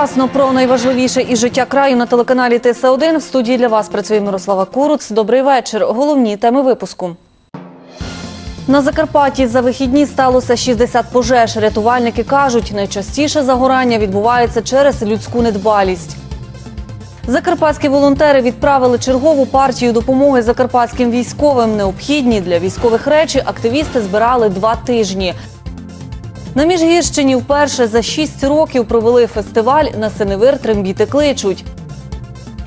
Вчасно про найважливіше із життя краю на телеканалі ТС1. В студії для вас працює Мирослава Куруц. Добрий вечір. Головні теми випуску. На Закарпатті за вихідні сталося 60 пожеж. Рятувальники кажуть, найчастіше загорання відбувається через людську недбалість. Закарпатські волонтери відправили чергову партію допомоги закарпатським військовим. Необхідні для військових речі активісти збирали два тижні. На Міжгірщині вперше за шість років провели фестиваль на синевир трембіти кличуть.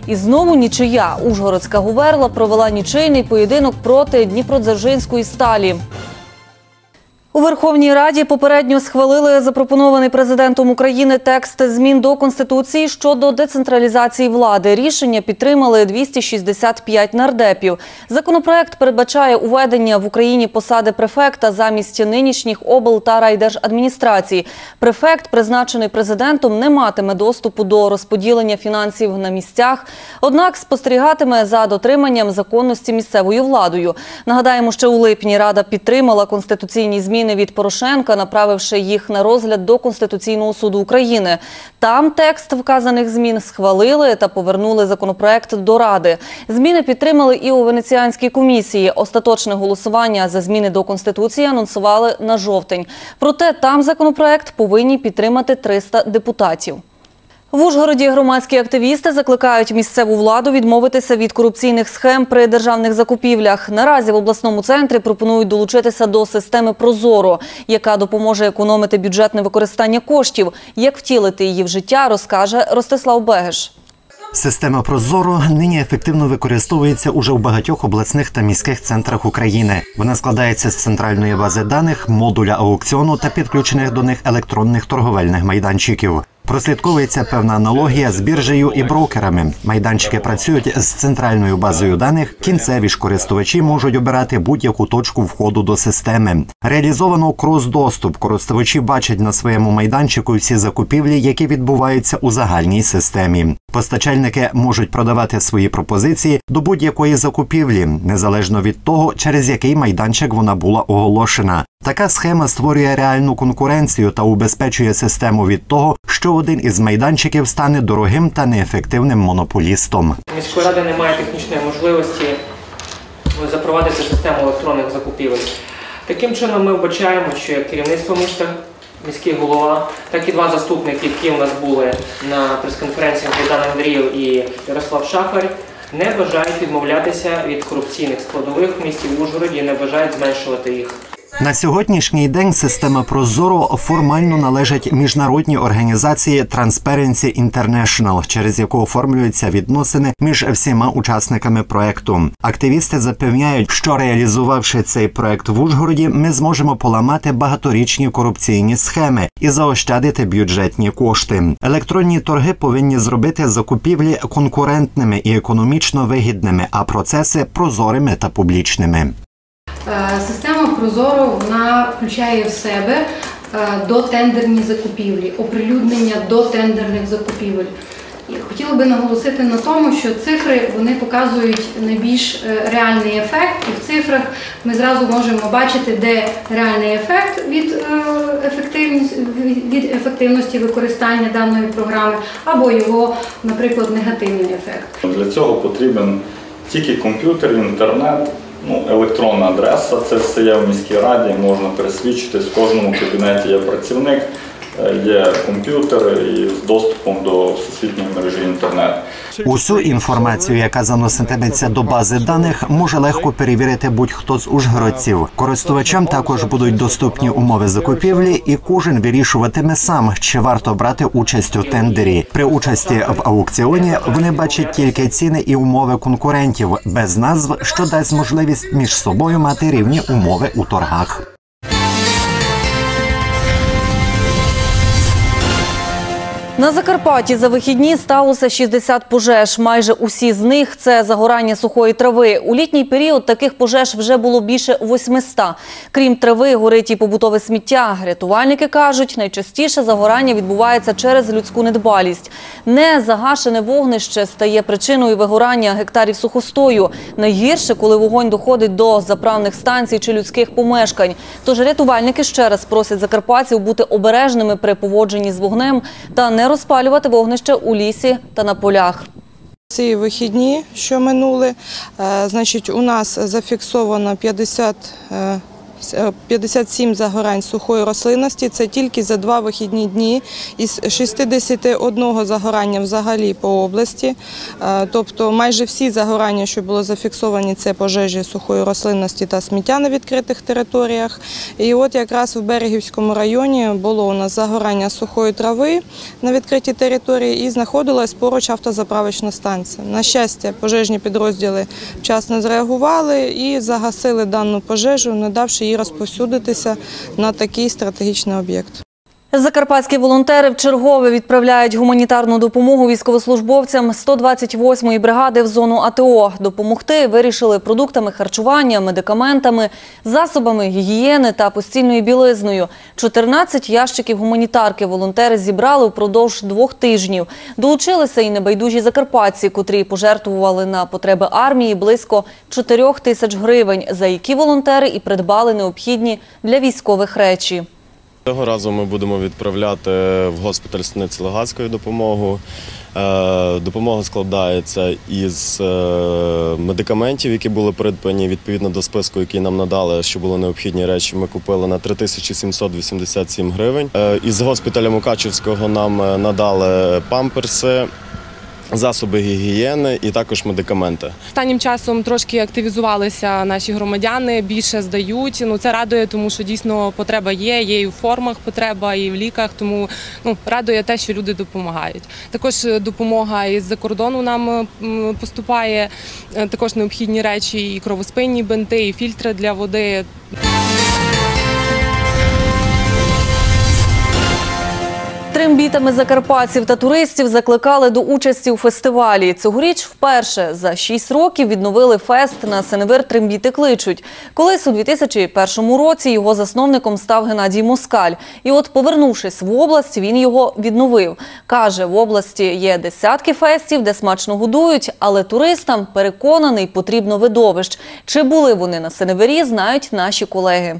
І знову нічия. Ужгородська гуверла провела нічийний поєдинок проти Дніпродзержинської сталі. У Верховній Раді попередньо схвалили запропонований президентом України текст змін до Конституції щодо децентралізації влади. Рішення підтримали 265 нардепів. Законопроект передбачає уведення в Україні посади префекта замість нинішніх обл та райдержадміністрацій. Префект, призначений президентом, не матиме доступу до розподілення фінансів на місцях, однак спостерігатиме за дотриманням законності місцевою владою. Нагадаємо, що у липні Рада підтримала конституційні зміни від Порошенка, направивши їх на розгляд до Конституційного суду України. Там текст вказаних змін схвалили та повернули законопроект до Ради. Зміни підтримали і у Венеціанській комісії. Остаточне голосування за зміни до Конституції анонсували на жовтень. Проте там законопроект повинні підтримати 300 депутатів. В Ужгороді громадські активісти закликають місцеву владу відмовитися від корупційних схем при державних закупівлях. Наразі в обласному центрі пропонують долучитися до системи Прозоро, яка допоможе економити бюджетне використання коштів. Як втілити її в життя, розкаже Ростислав Бегеш. Система Прозоро нині ефективно використовується уже в багатьох обласних та міських центрах України. Вона складається з центральної бази даних, модуля аукціону та підключених до них електронних торговельних майданчиків. Прослідковується певна аналогія з біржею і брокерами. Майданчики працюють з центральною базою даних. Кінцеві ж користувачі можуть обирати будь-яку точку входу до системи. Реалізовано крос-доступ. Користувачі бачать на своєму майданчику всі закупівлі, які відбуваються у загальній системі. Постачальники можуть продавати свої пропозиції до будь-якої закупівлі, незалежно від того, через який майданчик вона була оголошена. Така схема створює реальну конкуренцію та убезпечує систему від того, що один із майданчиків стане дорогим та неефективним монополістом. Міської ради немає технічної можливості запровадити систему електронних закупівель. Таким чином, ми вбачаємо, що як керівництво міста, міський голова, так і два заступники, які у нас були на прес-конференції Богдан Андрієв і Ярослав Шахар, не бажають відмовлятися від корупційних складових в місті Ужгороді, не бажають зменшувати їх. На сьогоднішній день система Прозоро формально належить міжнародній організації Transparency International, через яку оформлюються відносини між всіма учасниками проекту. Активісти запевняють, що реалізувавши цей проект в Ужгороді, ми зможемо поламати багаторічні корупційні схеми і заощадити бюджетні кошти. Електронні торги повинні зробити закупівлі конкурентними і економічно вигідними, а процеси прозорими та публічними. Система Прозоро вона включає в себе дотендерні закупівлі, оприлюднення дотендерних закупівель. Хотіла би наголосити на тому, що цифри вони показують найбільш реальний ефект, і в цифрах ми зразу можемо бачити, де реальний ефект від від ефективності використання даної програми, або його, наприклад, негативний ефект. Для цього потрібен тільки комп'ютер, інтернет. Ну, електронна адреса, це все є в міській раді, можна пересвідчитись, в кожному кабінеті є працівник, є комп'ютер з доступом до всесвітньої мережі інтернет. Усю інформацію, яка заноситиметься до бази даних, може легко перевірити будь-хто з ужгородців. Користувачам також будуть доступні умови закупівлі, і кожен вирішуватиме сам, чи варто брати участь у тендері. При участі в аукціоні вони бачать тільки ціни і умови конкурентів без назв, що дасть можливість між собою мати рівні умови у торгах. На Закарпатті за вихідні сталося 60 пожеж. Майже усі з них це загорання сухої трави. У літній період таких пожеж вже було більше 800. Крім трави, горить і побутове сміття. Рятувальники кажуть, найчастіше загорання відбувається через людську недбалість. Не загашене вогнище стає причиною вигорання гектарів сухостою. Найгірше, коли вогонь доходить до заправних станцій чи людських помешкань. Тож рятувальники ще раз просять закарпатців бути обережними при поводженні з вогнем та не розпалювати вогнище у лісі та на полях. Ці вихідні, що минули, е, значить, у нас зафіксовано 50, е, с- е, 57 загорань сухої рослинності. Це тільки за два вихідні дні із 61 загорання взагалі по області. Е, Тобто майже всі загорання, що було зафіксовані, це пожежі сухої рослинності та сміття на відкритих територіях. І от якраз в Берегівському районі було у нас загорання сухої трави на відкритій території і знаходилась поруч автозаправочна станція. На щастя, пожежні підрозділи вчасно зреагували і загасили дану пожежу, не давши їй розповсюдитися на такий стратегічний об'єкт. Закарпатські волонтери вчергове відправляють гуманітарну допомогу військовослужбовцям 128-ї бригади в зону АТО. Допомогти вирішили продуктами харчування, медикаментами, засобами гігієни та постільною білизною. 14 ящиків гуманітарки волонтери зібрали впродовж двох тижнів. Долучилися і небайдужі закарпатці, котрі пожертвували на потреби армії близько 4 тисяч гривень, за які волонтери і придбали необхідні для військових речі. Цього разу ми будемо відправляти в госпіталь станиці Легацької допомогу. Е, Допомога складається із е, медикаментів, які були придбані відповідно до списку, який нам надали, що були необхідні речі. Ми купили на 3787 гривень. Е, Із госпіталя Мукачівського нам надали памперси, засоби гігієни і також медикаменти. Останнім часом трошки активізувалися наші громадяни, більше здають. Ну це радує, тому що дійсно потреба є. Є і в формах потреба, і в ліках. Тому ну радує те, що люди допомагають. Також е, допомога із-за кордону нам поступає. Е, Також необхідні речі, і кровоспинні бинти, і фільтри для води. Трембітами закарпатців та туристів закликали до участі у фестивалі. Цьогоріч вперше за шість років відновили фест на Сеневир Трембіти кличуть. Колись у 2001 році його засновником став Геннадій Москаль. І от, повернувшись в область, він його відновив. Каже, в області є десятки фестів, де смачно годують, але туристам переконаний потрібно видовищ. Чи були вони на Сеневирі, знають наші колеги.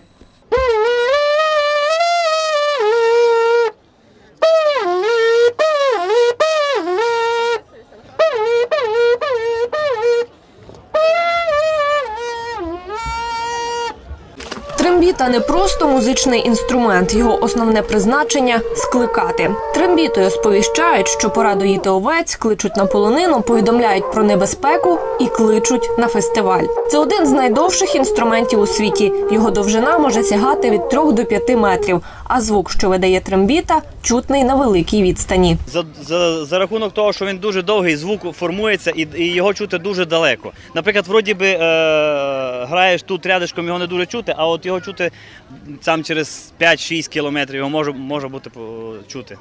Трембіта не просто музичний інструмент, його основне призначення скликати. Трембітою сповіщають, що пора доїти овець, кличуть на полонину, повідомляють про небезпеку і кличуть на фестиваль. Це один з найдовших інструментів у світі. Його довжина може сягати від 3 до 5 метрів, а звук, що видає трембіта, чутний на великій відстані. За, за, за рахунок того, що він дуже довгий, звук формується і, і його чути дуже далеко. Наприклад, вроді би е, граєш тут рядишком, його не дуже чути, а от його чути сам через 5-6 кілометрів його може, може бути чути.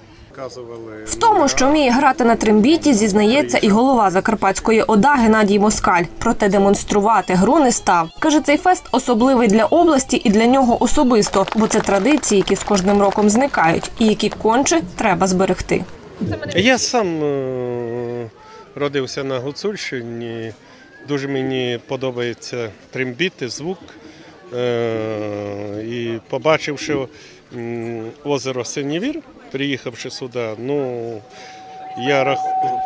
В тому, що вміє грати на трембіті, зізнається і голова Закарпатської ОДА Геннадій Москаль. Проте демонструвати гру не став. Каже, цей фест особливий для області і для нього особисто, бо це традиції, які з кожним роком зникають, і які конче треба зберегти. Я сам е, родився на Гуцульщині. Дуже мені подобається трембіти, звук. Е, І побачивши озеро Синівір, приїхавши сюди, ну я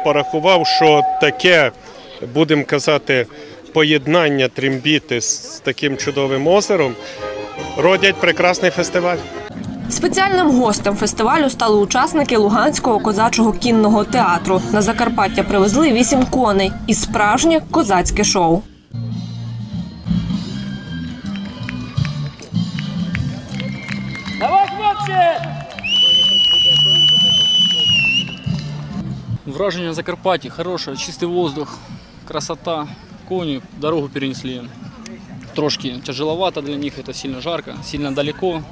порахував, що таке, будемо казати, поєднання трембіти з таким чудовим озером родять прекрасний фестиваль. Спеціальним гостем фестивалю стали учасники Луганського козачого кінного театру. На Закарпаття привезли вісім коней і справжнє козацьке шоу. Вражение Закарпатья хорошее, чистый воздух, красота. Кони дорогу перенесли. Трошки тяжеловато для них, это сильно жарко, сильно далеко.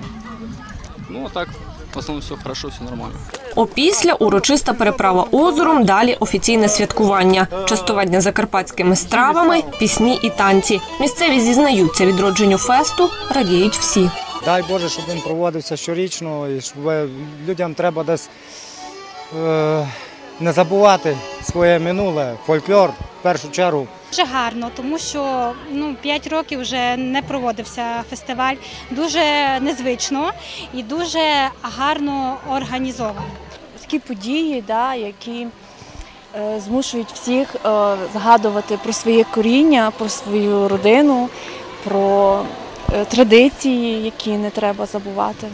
Ну а так, в основном все хорошо, все нормально. Опісля урочиста переправа озером, далі офіційне святкування, частування закарпатськими стравами, пісні і танці. Місцеві зізнаються відродженню фесту, радіють всі. Дай Боже, щоб він проводився щорічно і щоб людям треба десь е, не забувати своє минуле, фольклор в першу чергу. Дуже гарно, тому що ну 5 років вже не проводився фестиваль. Дуже незвично і дуже гарно організовано. такі події, да, які е, змушують всіх е, згадувати про своє коріння, про свою родину, про е, традиції, які не треба забувати.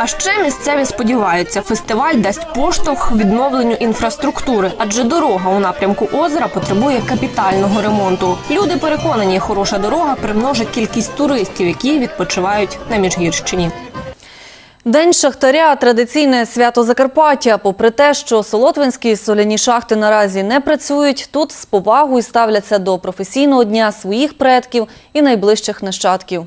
А ще місцеві сподіваються, фестиваль дасть поштовх відновленню інфраструктури, адже дорога у напрямку озера потребує капітального ремонту. Люди переконані, хороша дорога примножить кількість туристів, які відпочивають на Міжгірщині. День шахтаря традиційне свято Закарпаття. Попри те, що солотвинські соляні шахти наразі не працюють, тут з повагою ставляться до професійного дня своїх предків і найближчих нащадків.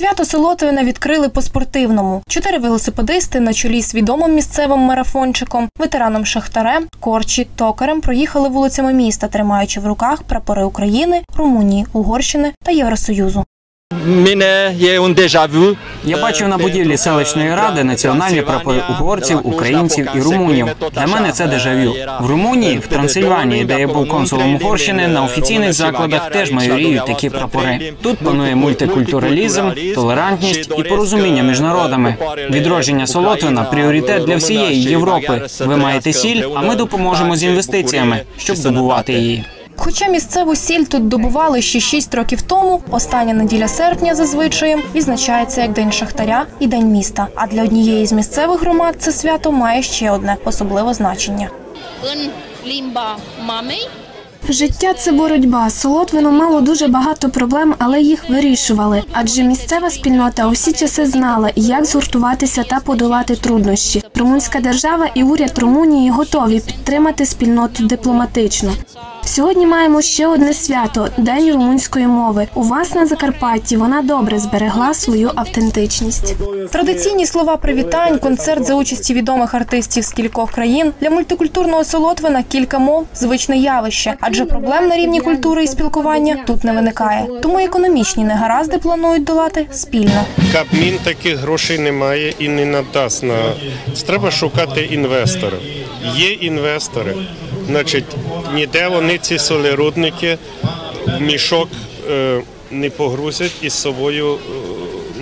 Свято Солотовина відкрили по-спортивному. Чотири велосипедисти на чолі з відомим місцевим марафончиком, ветераном Шахтарем, Корчі, Токарем проїхали вулицями міста, тримаючи в руках прапори України, Румунії, Угорщини та Євросоюзу. Мене є un déjà-vu. Я бачив на будівлі селищної ради національні прапори угорців, українців і румунів. Для мене це дежавю. В Румунії, в Трансильванії, де я був консулом Угорщини, на офіційних закладах теж майоріють такі прапори. Тут панує мультикультуралізм, толерантність і порозуміння між народами. Відродження Солотвина пріоритет для всієї Європи. Ви маєте сіль, а ми допоможемо з інвестиціями, щоб добувати її. Хоча місцеву сіль тут добували ще 6 років тому, остання неділя серпня за звичаєм відзначається як День Шахтаря і День міста. А для однієї з місцевих громад це свято має ще одне особливе значення. limba. Життя це боротьба. Солотвино мало дуже багато проблем, але їх вирішували. Адже місцева спільнота у всі часи знала, як згуртуватися та подолати труднощі. Румунська держава і уряд Румунії готові підтримати спільноту дипломатично. Сьогодні маємо ще одне свято День румунської мови. У вас на Закарпатті вона добре зберегла свою автентичність. Традиційні слова привітань, концерт за участі відомих артистів з кількох країн для мультикультурного Солотвина кілька мов звичне явище, адже проблем на рівні культури і спілкування тут не виникає. Тому економічні негаразди планують долати спільно. Кабмін таких грошей немає і не надасть на треба шукати інвестора. Є інвестори, значить, ніде вони ці солерудники в мішок е, не погрузять і з собою е,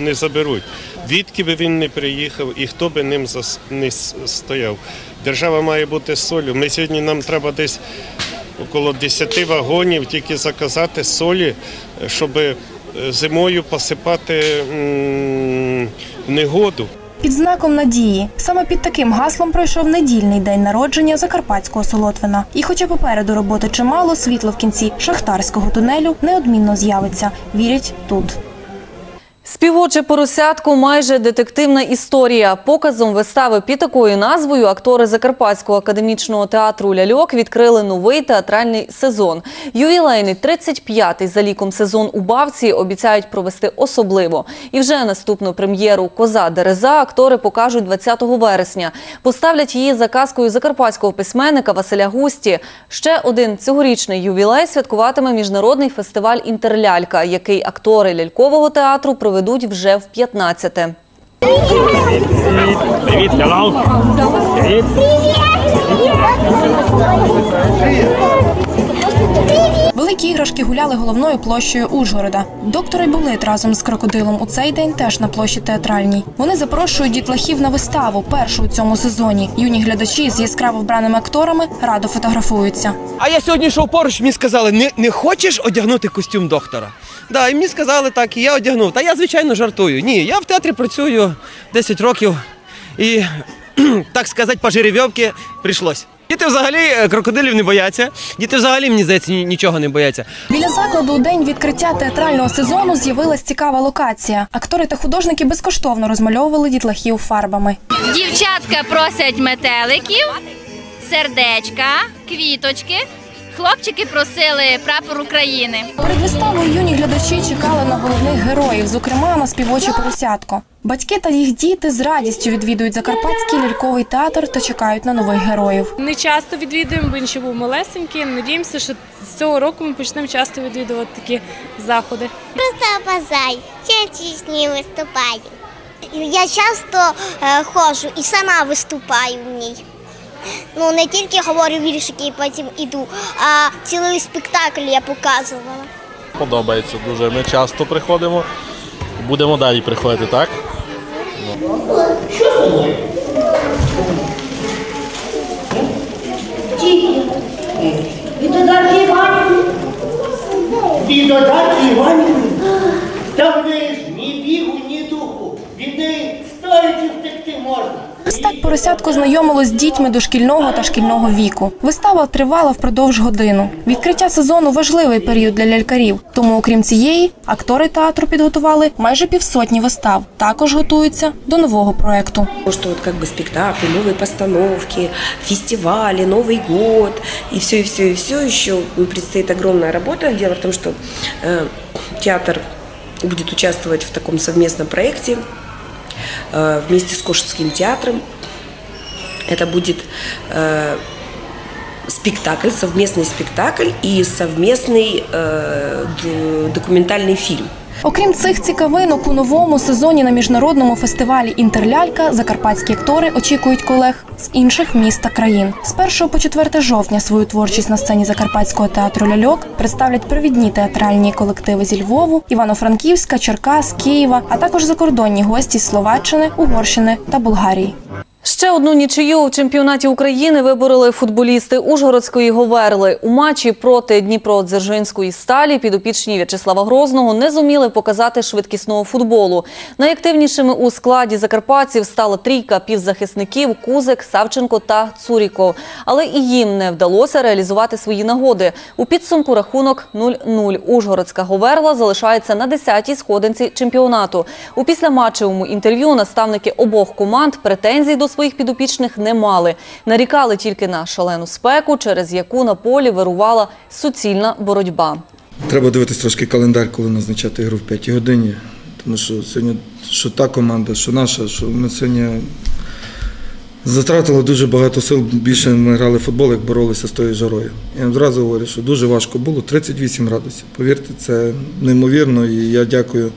не заберуть. Відки би він не приїхав і хто би ним не стояв. Держава має бути з солью. Ми сьогодні нам треба десь около 10 вагонів тільки заказати солі, щоб е, зимою посипати негоду. Під знаком надії саме під таким гаслом пройшов недільний день народження закарпатського Солотвина. І, хоча попереду роботи чимало, світло в кінці шахтарського тунелю неодмінно з'явиться. Вірять тут. Співоче поросятко майже детективна історія. Показом вистави під такою назвою актори Закарпатського академічного театру Ляльок відкрили новий театральний сезон. Ювілейний 35-й за ліком сезон у Бавці обіцяють провести особливо. І вже наступну прем'єру Коза Дереза актори покажуть 20 вересня. Поставлять її за казкою закарпатського письменника Василя Густі. Ще один цьогорічний ювілей святкуватиме міжнародний фестиваль Інтерлялька, який актори лялькового театру проведуть вже в 15-те. Привіт, hello. Привіт. Великі іграшки гуляли головною площею Ужгорода. Доктор Айболит разом з крокодилом у цей день теж на площі театральній. Вони запрошують дітлахів на виставу, першу у цьому сезоні. Юні глядачі з яскраво вбраними акторами радо фотографуються. А я сьогодні йшов поруч, мені сказали, не, не хочеш одягнути костюм доктора? Да, і мені сказали так, і я одягнув. Та я, звичайно, жартую. Ні, я в театрі працюю 10 років і, так сказати, по жеребьовці прийшлось. Діти взагалі е, крокодилів не бояться. Діти взагалі, мені здається, нічого не бояться. Біля закладу у день відкриття театрального сезону з'явилась цікава локація. Актори та художники безкоштовно розмальовували дітлахів фарбами. Дівчатка просять метеликів, сердечка, квіточки. Хлопчики просили прапор України. Перед виставою юні глядачі чекали на головних героїв, зокрема на співоче поросятко. Батьки та їх діти з радістю відвідують Закарпатський ляльковий театр та чекають на нових героїв. Не часто відвідуємо, бо він ще був малесенький. Надіємося, що з цього року ми почнемо часто відвідувати такі заходи. Просто базай. Я чесні виступаю. Я часто е, ходжу і сама виступаю в ній. Ну, не тільки говорю віршики і потім іду, а цілий спектакль я показувала. Подобається дуже. Ми часто приходимо. Будемо далі приходити, так? Що з тобою? Тільки. Від додарки Іванівни. Від додарки Іванівни. Там не дівчатко знайомилось з дітьми дошкільного та шкільного віку. Вистава тривала впродовж годину. Відкриття сезону важливий період для лялькарів. Тому, окрім цієї, актори театру підготували майже півсотні вистав. Також готуються до нового проекту. Что вот как бы спектакли, новые постановки, фестивали, Новый год и все, и все, и все еще предстоит огромная работа. Дело в том, что э, театр будет участвовать в таком совместном проекте э, вместе с Кошинским театром. Это будет э, спектакль, совместный спектакль и совместный э, документальный фильм. Окрім цих цікавинок, у новому сезоні на міжнародному фестивалі Інтерлялька закарпатські актори очікують колег з інших міст та країн. З 1 по 4 жовтня свою творчість на сцені Закарпатського театру ляльок представлять провідні театральні колективи зі Львову, Івано-Франківська, Черкас, Києва, а також закордонні гості з Словаччини, Угорщини та Болгарії. Ще одну нічию у чемпіонаті України вибороли футболісти Ужгородської Говерли. У матчі проти Дніпродзержинської сталі підопічні В'ячеслава Грозного не зуміли показати швидкісного футболу. Найактивнішими у складі закарпатців стала трійка півзахисників Кузик, Савченко та Цуріков. Але і їм не вдалося реалізувати свої нагоди. У підсумку рахунок 0-0. Ужгородська Говерла залишається на 10-й сходинці чемпіонату. У післяматчевому інтерв'ю наставники обох команд претензій до своїх підопічних не мали. Нарікали тільки на шалену спеку, через яку на полі вирувала суцільна боротьба. Треба дивитись трошки календар, коли назначати гру в 5 годині. Тому що сьогодні, що та команда, що наша, що ми сьогодні затратили дуже багато сил. Більше ми грали в футбол, як боролися з тою жарою. Я вам одразу говорю, що дуже важко було. 38 градусів. Повірте, це неймовірно. І я дякую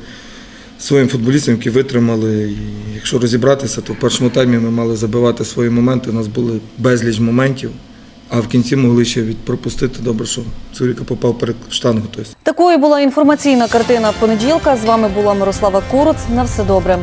своїм футболістам, які витримали. І якщо розібратися, то в першому таймі ми мали забивати свої моменти. У нас були безліч моментів. А в кінці могли ще відпропустити. Добре, що Цуріка попав перед штангу. Тобто. Такою була інформаційна картина понеділка. З вами була Мирослава Куруц. На все добре.